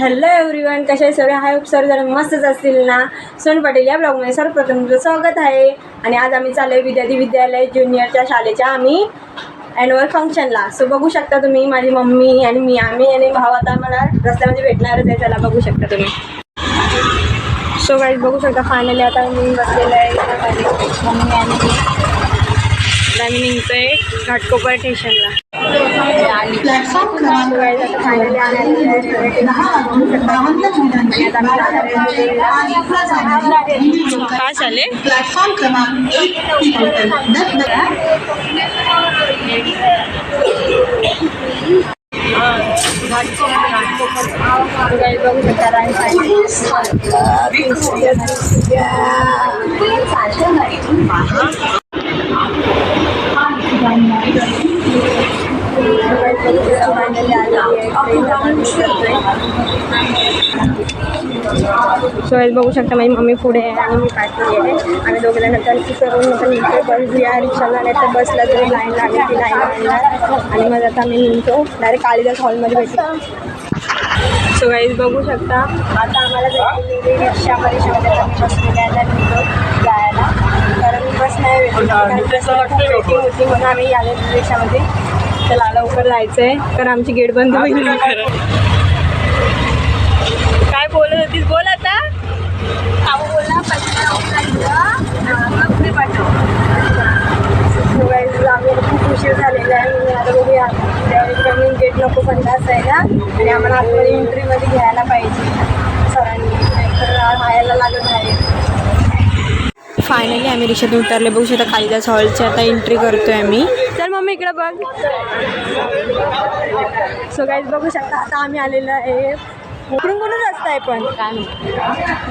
Hello everyone कसे आहे सगळे? हाय सर जरा मस्तच असतील ना? सोन पाटील या ब्लॉगमध्ये सर्वप्रथम तुझं स्वागत आहे. आणि आज आम्ही चाललो आहे विद्यार्थी विद्यालय ज्युनियरच्या शाळेच्या आम्ही ॲन्युअल फंक्शनला सो बघू शकता तुम्ही माझी मम्मी आणि मी आम्ही आणि भाव आता मला रस्त्यामध्ये भेटणारच आहे. त्याला बघू शकता तुम्ही. सो गाईज बघू शकता फायनली आता मी बसलेलं आहे. मम्मी आणि मी. निघतो आहे घाटकोपर स्टेशनला प्लॅटफॉर्म क्रमांक. काय झाले प्लॅटफॉर्म क्रमांक एक बघू शकता राईट सो हेच बघू शकता माझी मम्मी पुढे आहे आणि मी पाठवून आहे. आम्ही दोघे नंतर करून नंतर निघतो बस या रिक्षाला नाही तर बसला तरी लाईन लागेल ती लाईन लागणार. आणि मग आता मी निघतो. डायरेक्ट काळीदास हॉलमध्ये भेटतो सो गाईज बघू शकता आता आम्हाला भेटलेली रिक्षा परिषदेमध्ये आम्ही बसलेले आहे निघतो जायला. कारण बस नाही भेटली कारण वेटिंग होती म्हणून आम्ही आले रिक्षामध्ये. चला लवकर जायचं आहे कारण आमची गेट बंद होईल. काय बोलत होतीस? बोल आता. अहो बोला आम्ही खूप उशीर झालेला आहे. आता बघूया. गेट नको ना आणि आम्हाला आतमध्ये एंट्रीमध्ये घ्यायला पाहिजे. सरांनी. नाहीतर राहायला लागत आहे. फायनली आम्ही रिक्षातून उतरले. बघू शकता कालिदास हॉलची आता एंट्री करतोय आम्ही. चल मम्मी इकडे बघ. सो गाईज बघू शकता आता आम्ही आलेलो आहे. इकडून कुठून रस्ता आहे पण?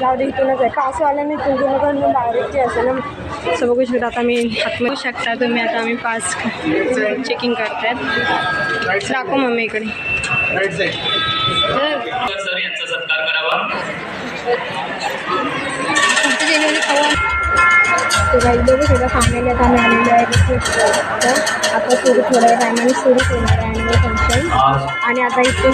जाऊ दे इथूनच आहे. कासवाल्याने तुमच्याकडून डायरेक्टची असेल ना. सो बघू शकता आता मी बघू शकता तुम्ही. आता आम्ही पास चेकिंग करतायत दाखव मम्मी इकडे. सर यांचा सत्कार करावा. तो काही बघू शकता फायनली आता आम्ही आलेलो आहे तर आता सुरू थोड्या टायमाने सुरू होणार आहे ॲन्युअल फंक्शन आणि आता इथून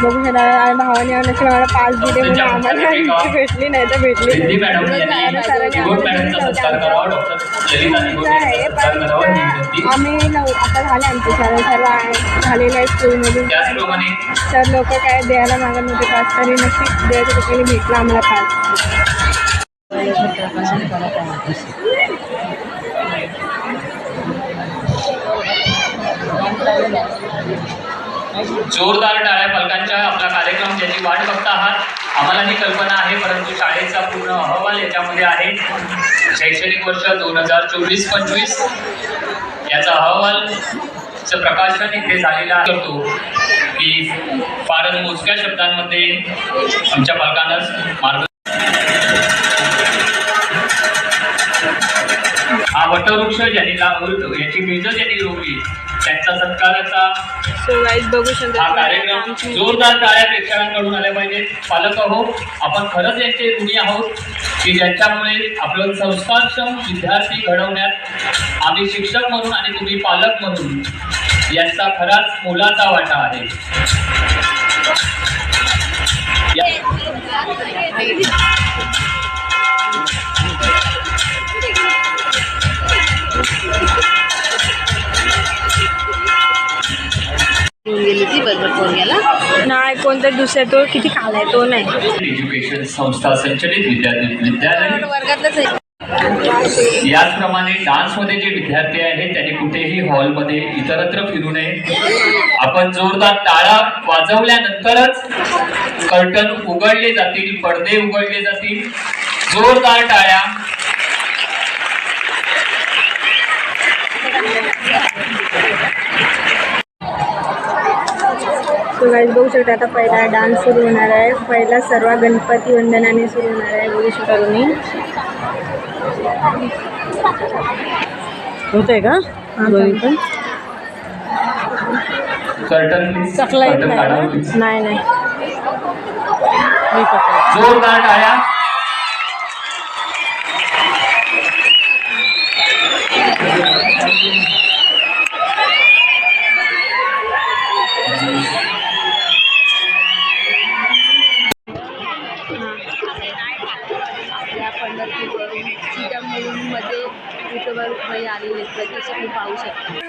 बघू शकता भावाने नक्की मला पाच दिले म्हणून आम्हाला भेटली नाही तर भेटली आहे पण आम्ही नऊ आता झाले आमचे सर्व सर्व झालेले आहे स्कूलमधून तर लोक काय द्यायला मागत नव्हते पास तरी नक्की द्यायचं ठिकाणी भेटलं आम्हाला जोरदार टाळ्या पालकांच्या आपला कार्यक्रम ज्याची वाट बघता आहात आम्हाला ही कल्पना आहे परंतु शाळेचा पूर्ण अहवाल याच्यामध्ये आहे. शैक्षणिक वर्ष दोन हजार चोवीस पंचवीस. याचा अहवालचं प्रकाशन इथे झालेला करतो. की फारच मोजक्या शब्दांमध्ये आमच्या पालकांना मार्ग वटवृक्ष ज्यांनी लावलं याची बीज ज्यांनी रोवली त्यांचा सत्काराचा बघू हा कार्यक्रम जोरदार टाळ्या प्रेक्षकांकडून आल्या पाहिजेत. पालक आहोत आपण खरंच यांचे ऋणी आहोत की ज्यांच्यामुळे आपलं संस्कारक्षम विद्यार्थी घडवण्यात आम्ही शिक्षक म्हणून आणि तुम्ही पालक म्हणून यांचा खराच मोलाचा वाटा आहे. गेली ती बरोबर पोरग्याला नाही कोणतरी दुसऱ्या तो किती खालाय तो नाही. एज्युकेशन संस्था संचलित विद्यार्थी विद्यालय. वर्गातलंच आहे. याचप्रमाणे डान्समध्ये जे विद्यार्थी आहेत त्यांनी कुठेही हॉलमध्ये इतरत्र फिरू नये. आपण जोरदार टाळा वाजवल्यानंतरच कर्टन उघडले जातील पडदे उघडले जातील. जोरदार टाळ्या. सो गाईज बघू शकता आता पहिला डान्स सुरू होणार आहे. पहिला सर्व गणपती वंदनाने सुरू होणार आहे बघू शकता तुम्ही. होत आहे का चकला येत कर्टन काढा. please. मध्ये युट्यूबरमध्ये आलेली आहेत. ते तुम्ही पाहू शकता.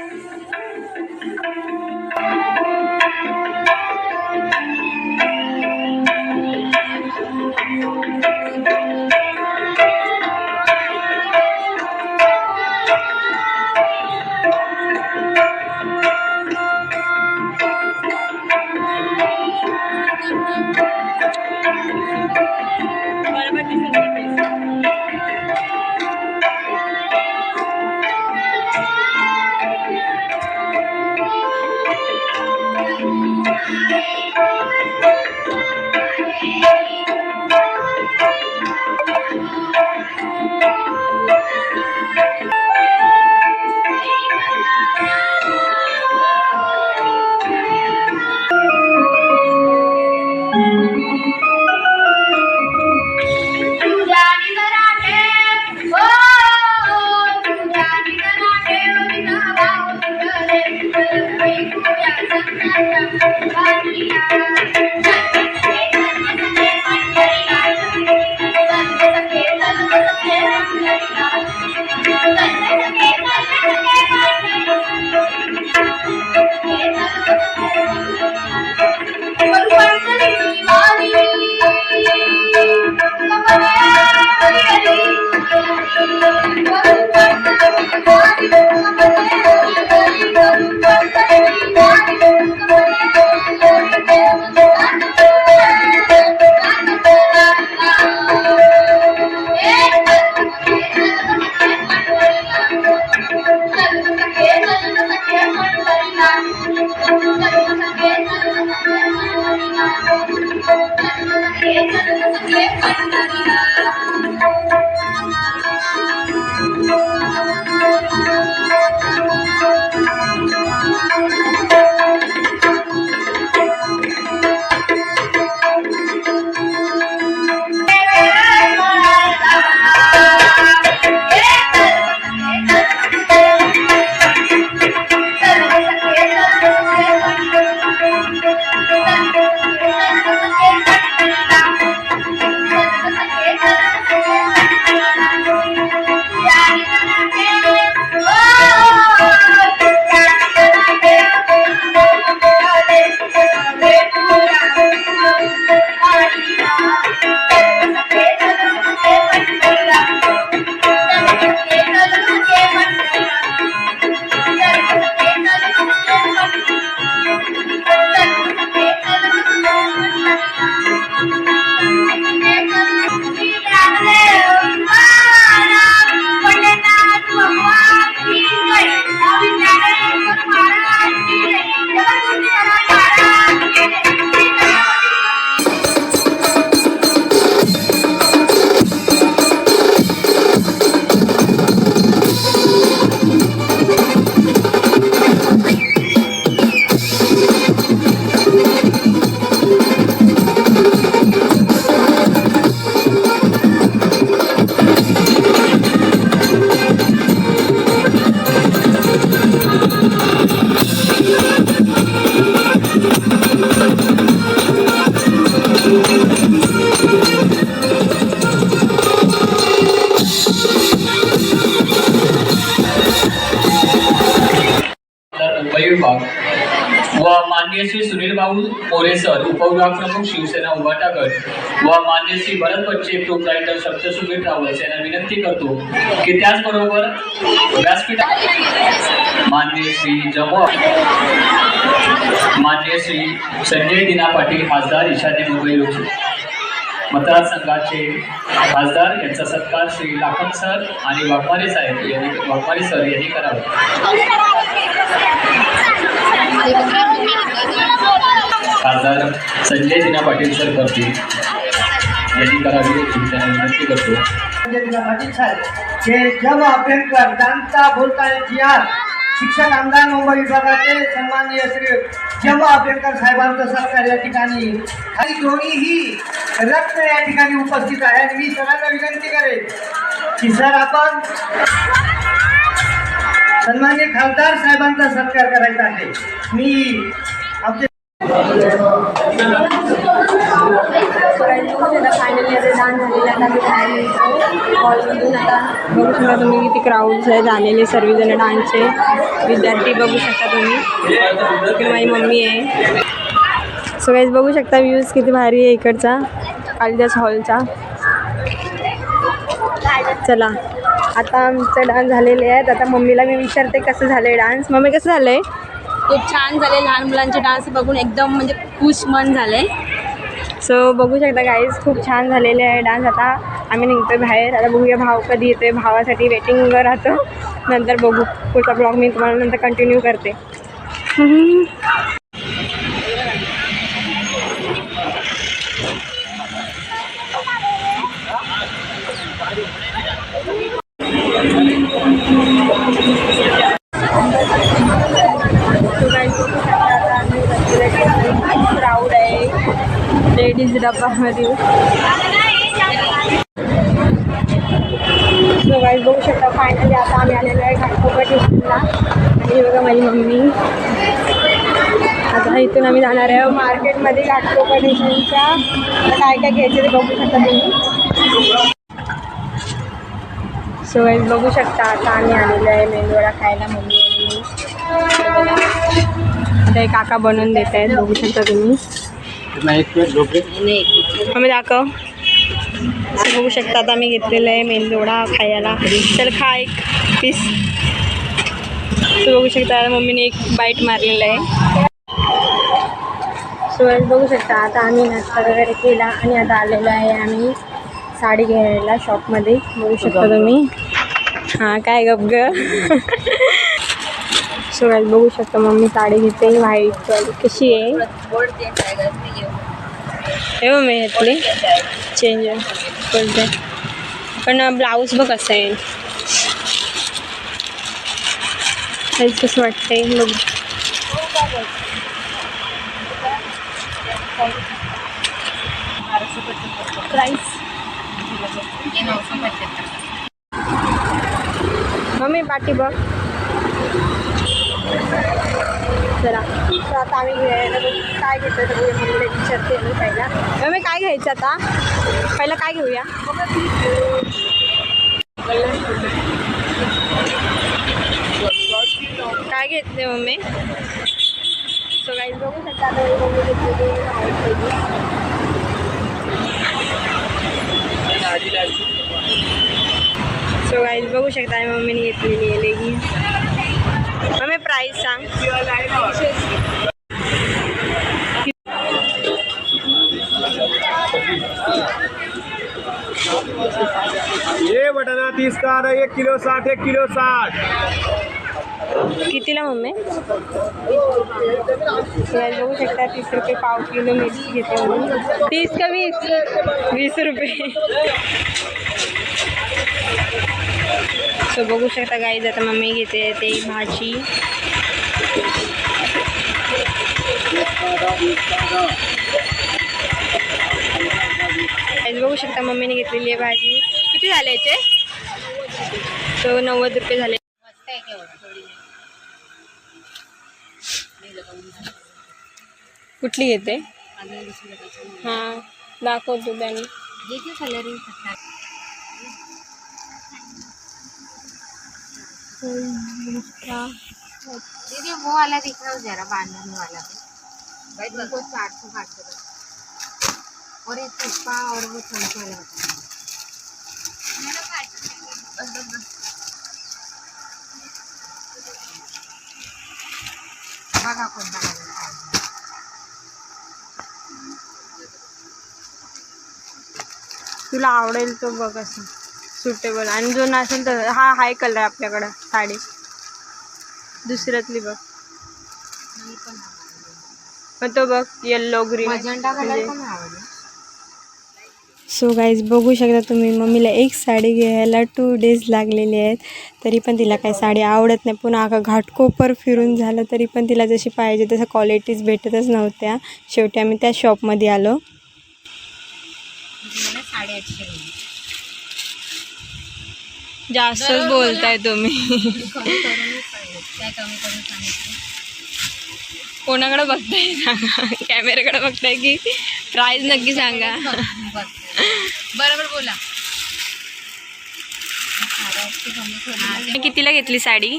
Thank you. thank you भाऊ सर उपविभाग प्रमुख शिवसेना उभाटा गट व मान्य श्री भरत बच्चे रायटर सप्तशृंगी ट्रॅव्हल्स यांना विनंती करतो की त्याचबरोबर व्यासपीठा मान्य श्री जमो मान्य श्री संजय दिना पाटील खासदार ईशान्य मुंबई लोकसभा मतदारसंघाचे खासदार यांचा सत्कार श्री लाखन सर आणि वाघमारे साहेब यांनी वाघमारे सर यांनी करावा. खासदार संजय सिन्हा पाटील सर करतील. यांनी करावी त्यांना विनंती करतो. पाटील साहेब जे जब अभ्यंकर जाणता बोलता इतिहास. शिक्षक आमदार मुंबई विभागाचे सन्माननीय श्री जब अभ्यंकर साहेबांचं सरकार या ठिकाणी. आणि दोन्हीही रत्न या ठिकाणी उपस्थित आहे. आणि मी सरांना विनंती करेन की सर आपण सन्माननीय खासदार साहेबांचा सत्कार करायचा आहे. मी फायनली झालेला आता मी बाहेर हॉलमधून आता बघू शकता तुम्ही किती क्राऊड्स आहेत आलेले सर्वजण डान्सचे विद्यार्थी बघू शकता तुम्ही इकडे माझी मम्मी आहे सो गाईज बघू शकता व्ह्यूज किती भारी आहे इकडचा. कालिदास हॉलचा चला आता आमचं डान्स झालेले आहेत आता मम्मीला मी विचारते कसं झालं आहे डान्स मम्मी कसं झालं आहे खूप छान झाले लहान मुलांचे डान्स बघून एकदम म्हणजे खुश मन झाले. सो बघू शकता गाईज खूप छान झालेले आहे डान्स. आता आम्ही निघतो बाहेर. आता बघूया भाव कधी येतोय. भावासाठी वेटिंग राहतो. नंतर बघू. पुढचा ब्लॉग मी तुम्हाला नंतर कंटिन्यू करते So guys, बघू शकता आता आम्ही बसलेलो क्राऊड आहे लेडीज डब्बामध्ये. सो गाईज बघू शकता फायनली आता आम्ही आलेलो आहे घाटकोपर स्टेशनला आणि बघा माझी मम्मी. आता इथून आम्ही जाणार आहे मार्केटमध्ये घाटकोपर स्टेशनच्या काय काय घ्यायचं ते बघू शकता तुम्ही. सो गाईज बघू शकता आता आम्ही आलेलो आहे मेंदोडा खायला मम्मी आता काका बनवून देत आहेत बघू शकता तुम्ही. आम्ही दाखव। असं बघू शकता आता मी घेतलेलं आहे मेंदोडा खायला. तर खा एक पीस बघू शकता आता मम्मीने एक बाईट मारलेलं आहे. सो बघू शकता आता आम्ही नाश्ता वगैरे केला आणि आता आलेलो आहे आम्ही साडी घ्यायला शॉपमध्ये बघू शकता तुम्ही. हां काय गप ग? सो बघू शकता मम्मी साडी घेते व्हाईट कशी आहे? एवं मी घेतली. चेंज बोलते पण ब्लाऊज बघ कसं आहे हेच कसं वाटतंय बघ. प्राईस मम्मी पाठी बघ. चला तर आता आम्ही काय पहिला. मम्मी, काय घ्यायचं आता? पहिलं घेऊया? काय घेतले मम्मी? सो गाईज बघू शकता मम्मीने घेतलेली आहे लेगिन्स. मम्मी प्राईस सांग. तीस का आ रहा है एक किलो साठ एक किलो साठ. कितीला मम्मी? बघू शकता तीस रुपये पाव किलो मिरची घेते तीस का वीस? वीस रुपये. सो बघू शकता गाई जाता मम्मी घेते ते भाजी. बघू शकता मम्मीने घेतलेली आहे भाजी. किती झाल्याचे तो नव्वद रुपये झाले. कुठली घेते हाँ दाखवतो त्यांनी. दीदी वो वाला दिखाओ जरा बांधने वाला भाई तुमको चार सौ रुपये. और एक पुष्पा और वो चमचे वाला बताओ बस बस बस बघा. कोणता. तुला आवडेल तो बघ असं. सुटेबल आणि जो नसेल तर हा हाय कलर आपल्याकडं साडी. दुसऱ्यातली बघ. मग तो बघ येल्लो ग्रीन मजंटा कलर पण आवडला. सो गाईज बघू शकता तुम्ही मम्मीला एक साडी घ्यायला टू डेज लागलेले आहेत. तरी पण तिला काही साडी आवडत नाही. पुन्हा अगं घाटकोपर फिरून झालं तरी पण तिला जशी पाहिजे तसं क्वालिटीज भेटतच नव्हत्या. शेवटी आम्ही त्या शॉपमध्ये आलो. जास्तच बोलताय तुम्ही. कोणाकडे बघताय सांगा. कॅमेऱ्याकडे बघताय की? प्राईज नक्की सांगा. बरोबर बोला. कितीला घेतली साडी?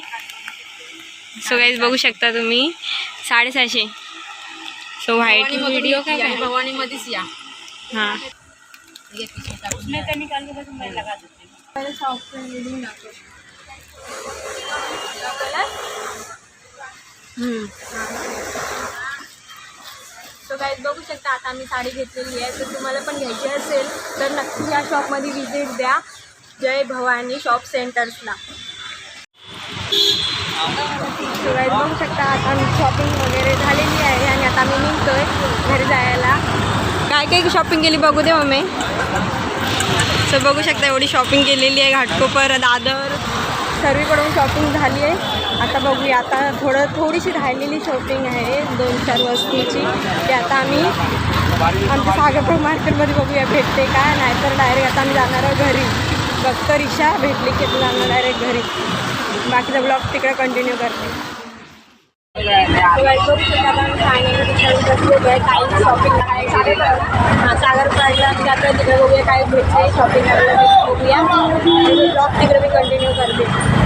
सो गाईज बघू शकता तुम्ही. साडेसहाशे. सो व्हाईट व्हिडिओ काय काय? भवानी मध्येच या. हाँ. ये सो गाईज बघू शकता आता आम्ही साडी घेतलेली आहे. तर तुम्हाला पण घ्यायची असेल तर नक्की या शॉपमध्ये व्हिजिट द्या. जय भवानी शॉप सेंटर्सला सो गाईज बघू शकता आता आम्ही शॉपिंग वगैरे झालेली आहे आणि आता आम्ही निघतोय घरी जायला. काय काय शॉपिंग केली बघू दे मम्मी. सो बघू शकता एवढी शॉपिंग केलेली आहे घाटकोपर दादर. सर्वीकडून शॉपिंग झाली आहे. आता बघूया आता थोडं थोडीशी राहिलेली शॉपिंग आहे दोन चार वस्तूची. ते आता आम्ही आमच्या सागरपूर मार्केटमध्ये बघूया भेटते का? नाहीतर डायरेक्ट आता आम्ही जाणार आहोत घरी. फक्त रिक्षा भेटली की जाणार डायरेक्ट घरी. बाकीचा ब्लॉग तिकडे कंटिन्यू करते. काही शॉपिंग सागर सागरपूर आता तिकडे बघूया काय भेटते शॉपिंग बघूया. ब्लॉग तिकडे मी कंटिन्यू करते.